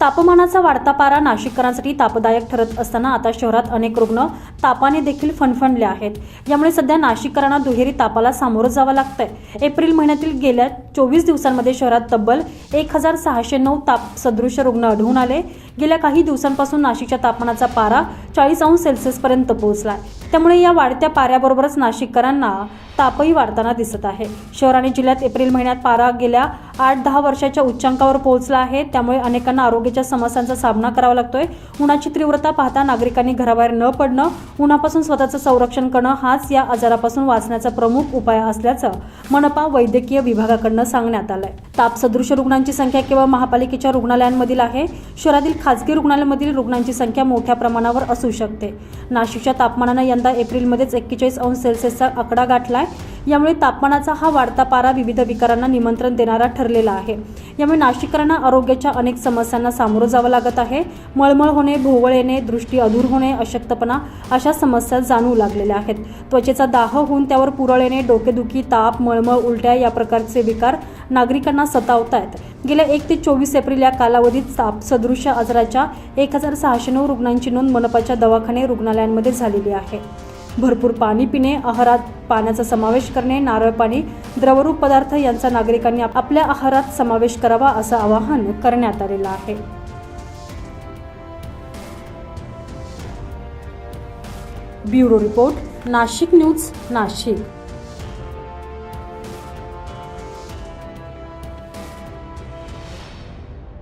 तापमानाचा वाढता पारा नाशिककरांसाठी तापदायक ठरत असताना आता शहरात अनेक रुग्ण तापाने देखील फणफणले आहेत. यामुळे सध्या नाशिककरांना दुहेरी तापाला सामोरं जावं लागतंय. एप्रिल महिन्यातील गेल्या चोवीस दिवसांमध्ये शहरात तब्बल एक हजार सहाशे नऊ ताप सदृश रुग्ण आढळून आले. गेल्या काही दिवसांपासून नाशिकच्या तापमानाचा पारा चाळीस अंश सेल्सिअसपर्यंत पोहोचला त्यामुळे या वाढत्या पाऱ्याबरोबरच नाशिककरांना तापही वाढताना दिसत आहे. शहर आणि जिल्ह्यात एप्रिल महिन्यात पारा गेल्या आठ दहा वर्षाच्या उच्चांकावर पोहोचला आहे. त्यामुळे अनेकांना आरोग्याच्या समस्यांचा सामना करावा लागतोय. उन्हाची तीव्रता पाहता नागरिकांनी घराबाहेर न पडणं उन्हापासून स्वतःचं संरक्षण करणं हाच या आजारापासून वाचण्याचा प्रमुख उपाय असल्याचं मनपा वैद्यकीय विभागाकडनं सांगण्यात आलंय. ताप सदृश रुग्णांची संख्या केवळ महापालिकेच्या रुग्णालयांमधील आहे. शहरातील खाजगी रुग्णालयामधील रुग्णांची संख्या मोठ्या प्रमाणावर असू शकते. नाशिकच्या तापमानानं यंदा एप्रिलमध्येच एक्केचाळीस अंश सेल्सिअसचा आकडा गाठला आहे यामुळे तापमानाचा हा वाढता पारा विविध विकारांना निमंत्रण देणारा ठरलेला आहे. यामुळे नाशिककरांना आरोग्याच्या अनेक समस्यांना सामोरं जावं लागत आहे. मळमळ होणे भोवळ येणे दृष्टी अधूर होणे अशक्तपणा अशा समस्या जाणवू लागलेल्या आहेत. त्वचेचा दाह होऊन त्यावर पुरळ येणे डोकेदुखी ताप मळमळ उलट्या या प्रकारचे विकार नागरिकांना सतावत आहेत गेल्या एक ते चोवीस एप्रिल या कालावधीत ताप सदृश आजाराच्या एक हजार सहाशे नऊ रुग्णांची नोंद मनपाच्या दवाखाने रुग्णालयांमध्ये झालेली आहे. भरपूर पाणी पिणे आहारात पाण्याचा समावेश करणे नारळ पाणी द्रवरूप पदार्थ यांचा नागरिकांनी आपल्या आहारात समावेश करावा असं आवाहन करण्यात आलेलं आहे. Bureau report Nashik news Nashik.